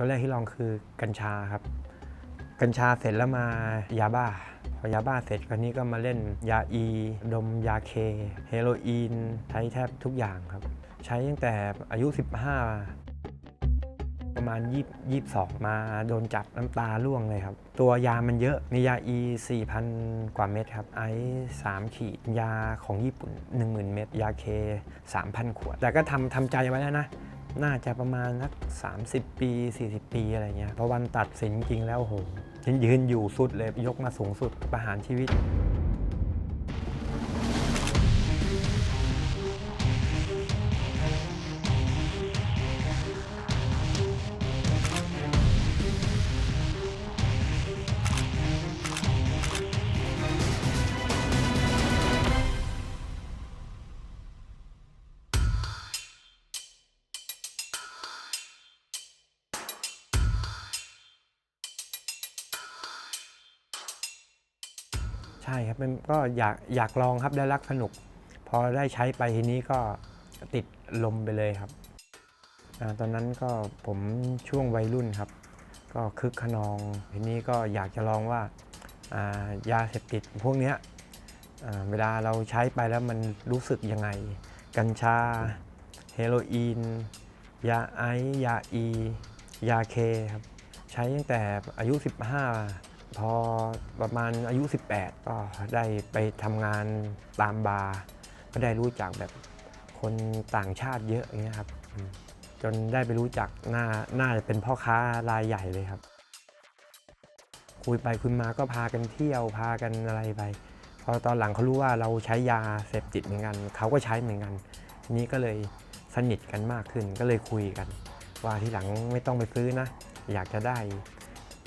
ตัวแรกที่ลองคือกัญชาครับ กัญชาเสร็จแล้วมายาบ้าพอยาบ้าเสร็จคราวนี้ก็มาเล่นยาอี ดมยาเค เฮโรอีน ใช้แทบทุกอย่างครับ ใช้ตั้งแต่อายุ 15 ประมาณ20 22 มาโดนจับน้ำตาร่วงเลยครับ ตัวยามันเยอะมียาอี 4,000 กว่าเม็ดครับ ไอซ์3ขีด ยาของญี่ปุ่น 10,000 เม็ด ยาเค 3,000 ขวด แต่ก็ทำทำใจไว้แล้วนะ น่าจะประมาณสัก 30 ปี 40 ปีอะไรเงี้ยเพราะวันตัดสินจริงแล้วโหยืนอยู่สุดเลยยกมาสูงสุดประหารชีวิต ช่ครับเป็นก็อยากอยากลองครับได้รักสนุก พอได้ใช้ไปทีนี้ก็ติดลมไปเลยครับอตอนนั้นก็ผมช่วงวัยรุ่นครับ ก็คึกขนองทีนี้ก็อยากจะลองว่าายาเสพติดพวกเนี้ยเวลาเราใช้ไปแล้วมันรู้สึกยังไง กัญชา เฮโรอีน ยาไอซ์ยาอี ยาเคครับ ใช้ตั้งแต่อายุ 15 พอประมาณอายุ 18 ก็ได้ไปทำงานตามบาร์ก็ได้รู้จักแบบคนต่างชาติเยอะอย่างเงี้ยครับอืมจนได้ไปรู้จักหน้าน่าจะเป็นพ่อค้ารายใหญ่เลยครับ คุยไปคุยมาก็พากันเที่ยวพากันอะไรไป พอตอนหลังเขารู้ว่าเราใช้ยาเสพติดเหมือนกัน เขาก็ใช้เหมือนกันทีนี้ก็เลยสนิทกันมากขึ้นก็เลยคุยกัน ว่าที่หลังไม่ต้องไปซื้อนะ อยากจะได้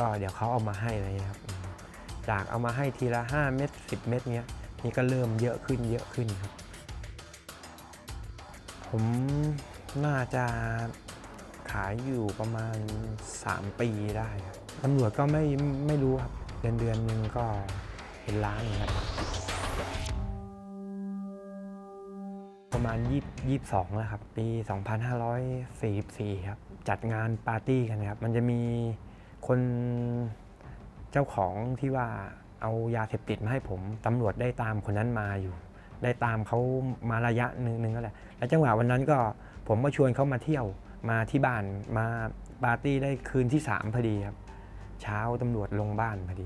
ก็เดี๋ยวเขาเอามาให้อะไรเงี้ยครับ จากเอามาให้ทีละ 5 เม็ด10 เม็ดเนี้ยนี่ก็เริ่มเยอะขึ้นเยอะขึ้นครับ ผมน่าจะขายอยู่ประมาณ 3 ปีได้ครับตำรวจก็ไม่ไม่รู้ครับ เดือนเดือนหนึ่งก็เป็นล้านครับ ประมาณ20 22แล้วครับ ปี 2544 ครับ จัดงานปาร์ตี้กันครับ มันจะมี คนเจ้าของที่ว่าเอายาเสพติดมาให้ผมตำรวจได้ตามคนนั้นมาอยู่ ได้ตามเขามาระยะหนึ่งนึงก็แหละแล้วจังหวะวันนั้นก็ผมก็ชวนเขามาเที่ยวมาที่บ้านมาปาร์ตี้ได้คืนที่3พอดีครับ เช้าตำรวจลงบ้านพอดี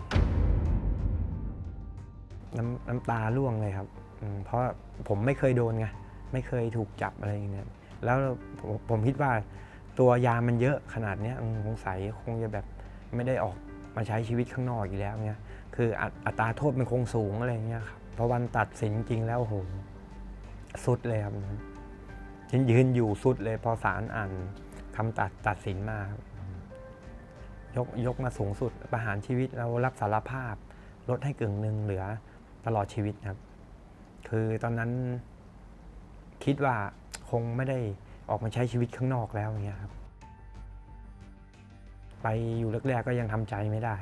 น้ำน้ำตาร่วงเลยครับเพราะผมไม่เคยโดนไงไม่เคยถูกจับอะไรอย่างเงี้ยแล้วผมผมคิดว่าตัวยามันเยอะขนาดนี้สงสัยคงจะแบบ ไม่ได้ออกมาใช้ชีวิตข้างนอกอีกแล้วเนี่ยคืออัตอัตราโทษมันคงสูงอะไรเงี้ยครับเพราะวันตัดสินจริงแล้วโหสุดเลยครับยืนยืนอยู่สุดเลย พอศาลอ่านคำตัดตัดสินมายกยกมาสูงสุดประหารชีวิตเรารับสารภาพ ลดให้กึ่งหนึ่งเหลือตลอดชีวิตครับ คือตอนนั้นคิดว่าคงไม่ได้ออกมาใช้ชีวิตข้างนอกแล้วอย่างเงี้ยครับ ไปอยู่แรกๆก็ยังทำใจไม่ได้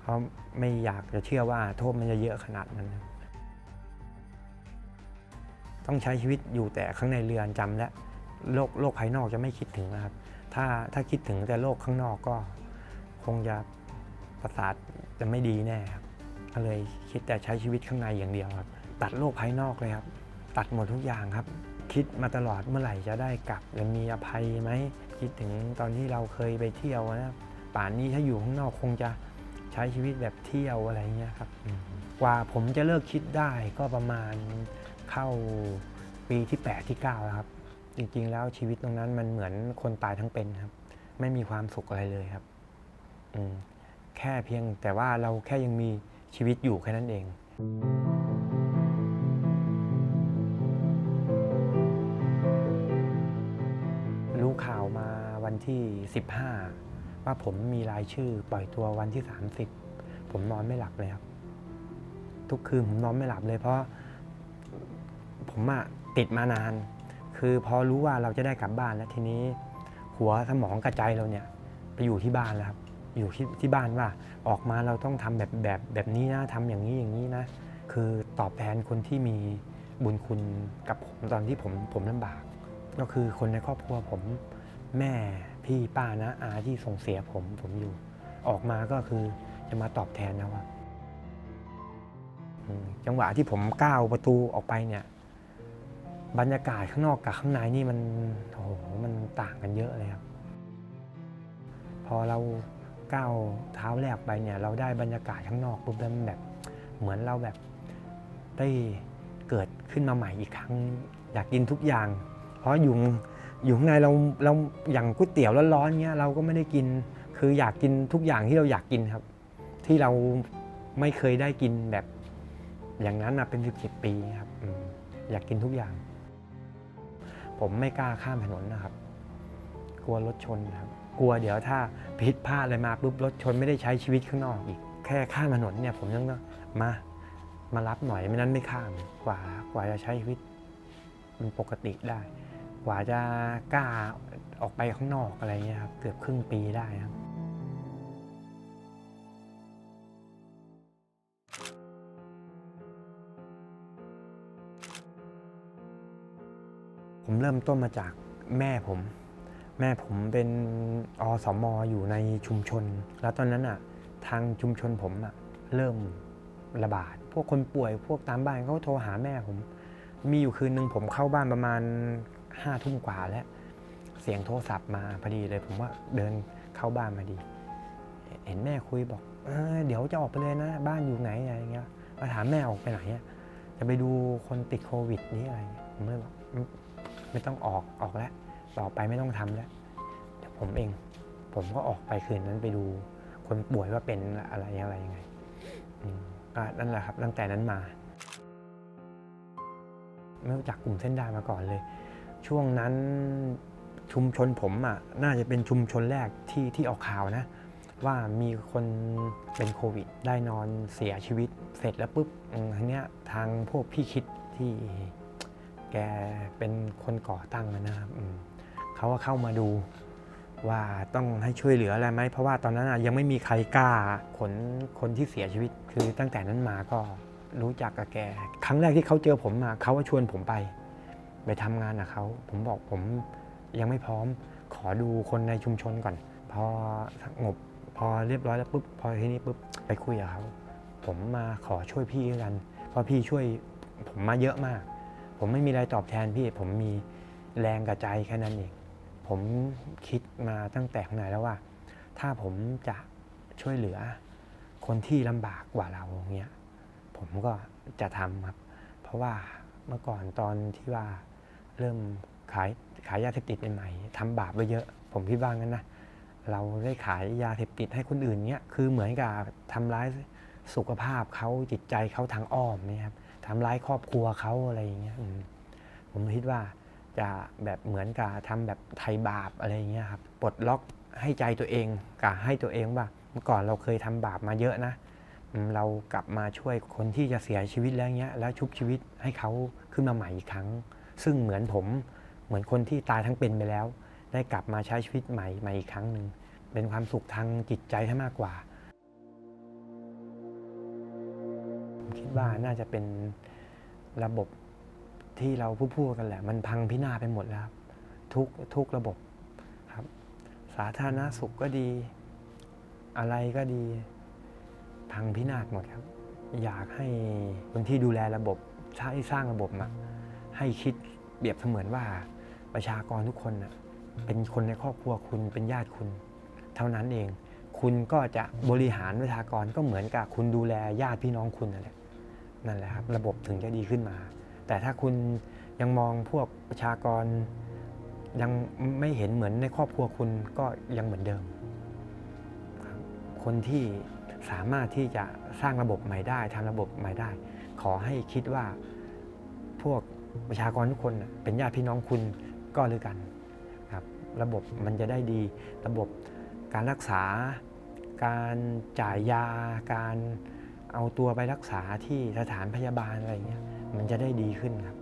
เพราะไม่อยากจะเชื่อว่าโทษมันจะเยอะขนาดนั้น ต้องใช้ชีวิตอยู่แต่ข้างในเรือนจำและโลกโลกภายนอกจะไม่คิดถึงนะครับ ถ้าถ้าคิดถึงแต่โลกข้างนอกก็คงจะประสาทจะไม่ดีแน่ครับก็เลยคิดแต่ใช้ชีวิตข้างในอย่างเดียวครับ ตัดโลกภายนอกเลยครับ ตัดหมดทุกอย่างครับ คิดมาตลอดเมื่อไหร่จะได้กลับจะมีอภัยไหมคิดถึงตอนที่เราเคยไปเที่ยวนะป่านนี้ถ้าอยู่ข้างนอกคงจะใช้ชีวิตแบบเที่ยวอะไรเงี้ยครับกว่าผมจะเลิกคิดได้ก็ประมาณเข้าปีที่ 8 ที่ 9 แล้วครับ จริงๆ แล้วชีวิตตรงนั้นมันเหมือนคนตายทั้งเป็นครับ ไม่มีความสุขอะไรเลยครับแค่เพียงแต่ว่าเราแค่ยังมีชีวิตอยู่แค่นั้นเอง วันที่ 15 ว่าผมมีรายชื่อปล่อยตัววันที่ 30 ผมนอนไม่หลับเลยครับ ทุกคืนผมนอนไม่หลับเลย เพราะผมอะติดมานาน คือพอรู้ว่าเราจะได้กลับบ้านแล้วทีนี้ หัวสมองกระใจเราเนี่ยไปอยู่ที่บ้านแล้วครับอยู่ที่ที่บ้านว่าออกมาเราต้องทำแบบแบบแบบนี้นะทำอย่างนี้อย่างนี้นะ คือตอบแทนคนที่มีบุญคุณกับผมตอนที่ผมผมลำบาก ก็คือคนในครอบครัวผม แม่พี่ป้านะอาที่ส่งเสียผมผมอยู่ ออกมาก็คือจะมาตอบแทนนะว่าจังหวะที่ผมก้าวประตูออกไปเนี่ย บรรยากาศข้างนอกกับข้างในนี่มันโอ้โหมันต่างกันเยอะเลยครับ พอเราก้าวเท้าแรกไปเนี่ย เราได้บรรยากาศข้างนอกปุ๊บแล้วมันแบบ เหมือนเราแบบได้เกิดขึ้นมาใหม่อีกครั้ง อยากกินทุกอย่าง เพราะอยู่ อยู่ข้างในเราเราอย่างก๋วยเตี๋ยวร้อนๆเงี้ยเราก็ไม่ได้กิน คืออยากกินทุกอย่างที่เราอยากกินครับ ที่เราไม่เคยได้กินแบบ อย่างนั้นนะเป็นสิบสิบปีครับอืมอยากกินทุกอย่าง ผมไม่กล้าข้ามถนนนะครับ กลัวรถชนครับ กลัวเดี๋ยวถ้าผิดพลาดอะไรมาปุ๊บรถชนไม่ได้ใช้ชีวิตข้างนอกอีก แค่ข้ามถนนเนี่ย ผมยังต้องมามารับหน่อยไม่นั้นไม่ข้ามกว่ากว่าจะใช้ชีวิต มันปกติได้ กว่าจะกล้าออกไปข้างนอกอะไรเงี้ยครับเกือบครึ่งปีได้ครับผมเริ่มต้นมาจากแม่ผม แม่ผมเป็นอสมอยู่ในชุมชน แล้วตอนนั้นอะทางชุมชนผมอะเริ่มระบาด พวกคนป่วยพวกตามบ้านเขาโทรหาแม่ผม มีอยู่คืนหนึ่งผมเข้าบ้านประมาณ ห้าทุ่มกว่าแล้ว เสียงโทรศัพท์มาพอดีเลย ผมว่าเดินเข้าบ้านมาดี เห็นแม่คุยบอกเอเดี๋ยวจะออกไปเลยนะ บ้านอยู่ไหนอะไรเงี้ยมาถามแม่ออกไปไหนอะจะไปดูคนติดโควิดนี้อะไรเงี้ยผมเลยบอกไม่ต้องออกออกแล้วต่อไปไม่ต้องทำแล้วเดี๋ยวผมเอง ผมก็ออกไปคืนนั้นไปดู คนป่วยว่าเป็นอะไรอะไรยังไงอืมก็นั่นแหละครับตั้งแต่นั้นมา ไม่รู้จักกลุ่มเส้นได้มาก่อนเลย ช่วงนั้นชุมชนผมอะน่าจะเป็นชุมชนแรกที่ที่ออกข่าวนะ ว่ามีคนเป็นโควิด ได้นอนเสียชีวิตเสร็จแล้วปุ๊บอืมทีเนี้ยทางพวกพี่คิดที่แกเป็นคนก่อตั้งนะครับเขาก็เข้ามาดูว่าต้องให้ช่วยเหลืออะไรไหมเพราะว่าตอนนั้นยังไม่มีใครกล้าขนคนที่เสียชีวิต คือตั้งแต่นั้นมาก็รู้จักกับแก ครั้งแรกที่เขาเจอผมมาเขาก็ชวนผมไป ไปทำงานกับเขาผมบอกผมยังไม่พร้อมขอดูคนในชุมชนก่อน พอสงบพอเรียบร้อยแล้วปุ๊บพอที่นี้ปุ๊บไปคุยกับเขาผมมาขอช่วยพี่กันเพราะพี่ช่วยผมมาเยอะมาก ผมไม่มีอะไรตอบแทนพี่ ผมมีแรงกระใจแค่นั้นเองผมคิดมาตั้งแต่ข้างในแล้วว่า ถ้าผมจะช่วยเหลือ คนที่ลำบากกว่าเราเงี้ยผมก็จะทำครับ เพราะว่าเมื่อก่อนตอนที่ว่า เริ่มขายขายยาเสพติดใหม่ๆทำบาปไว้เยอะ ผมคิดว่างั้นนะเราได้ขายยาเสพติดให้คนอื่นเนี้ยคือเหมือนกับทำร้ายสุขภาพเขาจิตใจเขาทางอ้อมนี่ครับทำร้ายครอบครัวเขาอะไรอย่างเงี้ยผมคิดว่าจะแบบเหมือนกับทำแบบไทยบาปอะไรอย่างเงี้ยครับปลดล็อกให้ใจตัวเองกับให้ตัวเองว่าเมื่อก่อนเราเคยทำบาปมาเยอะนะเรากลับมาช่วยคนที่จะเสียชีวิตแล้วเงี้ยแล้วชุบชีวิตให้เขาขึ้นมาใหม่อีกครั้ง ซึ่งเหมือนผมเหมือนคนที่ตายทั้งเป็นไปแล้ว ได้กลับมาใช้ชีวิตใหม่ใหม่อีกครั้งหนึ่งเป็นความสุขทางจิตใจถ้มากกว่าผมคิดว่าน่าจะเป็นระบบที่เราพูดๆกันแหละ มันพังพินาศไปหมดแล้ว ทุกทุกระบบครับ สาธารณสุขก็ดี อะไรก็ดี พังพินาศหมดครับ อยากให้คนที่ดูแลระบบใช้สร้างระบบมา ให้คิดเปรียบเสมือนว่าประชากรทุกคนนะเป็นคนในครอบครัวคุณเป็นญาติคุณ เท่านั้นเอง คุณก็จะบริหารประชากรก็เหมือนกับคุณดูแลญาติพี่น้องคุณนั่นแหละนั่นแหละครับ ระบบถึงจะดีขึ้นมา แต่ถ้าคุณยังมองพวกประชากรยังไม่เห็นเหมือนในครอบครัวคุณก็ยังเหมือนเดิมครับคนที่สามารถที่จะสร้างระบบใหม่ได้ทำระบบใหม่ได้ ขอให้คิดว่าพวก ประชากรทุกคนเป็นญาติพี่น้องคุณก็เลยกันครับระบบมันจะได้ดี ระบบการรักษา การจ่ายยา การเอาตัวไปรักษาที่สถานพยาบาลอะไรเงี้ยมันจะได้ดีขึ้นครับ